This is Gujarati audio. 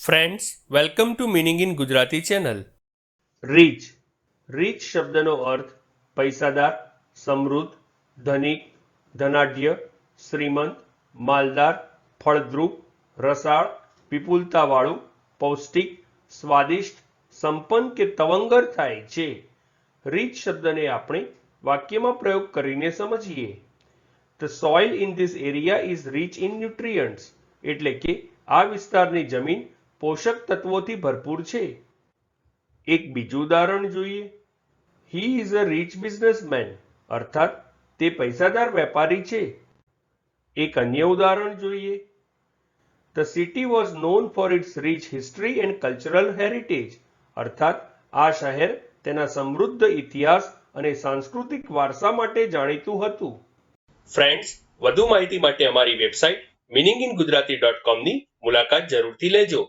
Friends welcome to meaning in Gujarati channel rich rich શબ્દનો અર્થ પૈસાદાર, સમૃદ્ધ, ધનિક, ધનાઢ્ય, શ્રીમંત, માલદાર, ફળદ્રુપ, રસાળ, વિપુલતાવાળું, પૌષ્ટિક, સ્વાદિષ્ટ, સંપન્ન કે તવંગર થાય છે. રીચ શબ્દને આપણે વાક્યમાં પ્રયોગ કરીને સમજીએ. The soil in this area is rich in nutrients એટલે કે આ વિસ્તારની જમીન પોષક તત્વોથી ભરપૂર છે. એક બીજું ઉદાહરણ જોઈએ. He is a rich businessman અર્થાત તે પૈસાદાર વેપારી છે. એક અન્ય ઉદાહરણ જોઈએ. The city was known for its rich history and cultural heritage અર્થાત આ શહેર તેના સમૃદ્ધ ઇતિહાસ અને સાંસ્કૃતિક વારસા માટે જાણીતું હતું. ફ્રેન્ડ્સ વધુ માહિતી માટે અમારી website meaning in Gujarati dot કોમની મુલાકાત જરૂરથી લેજો.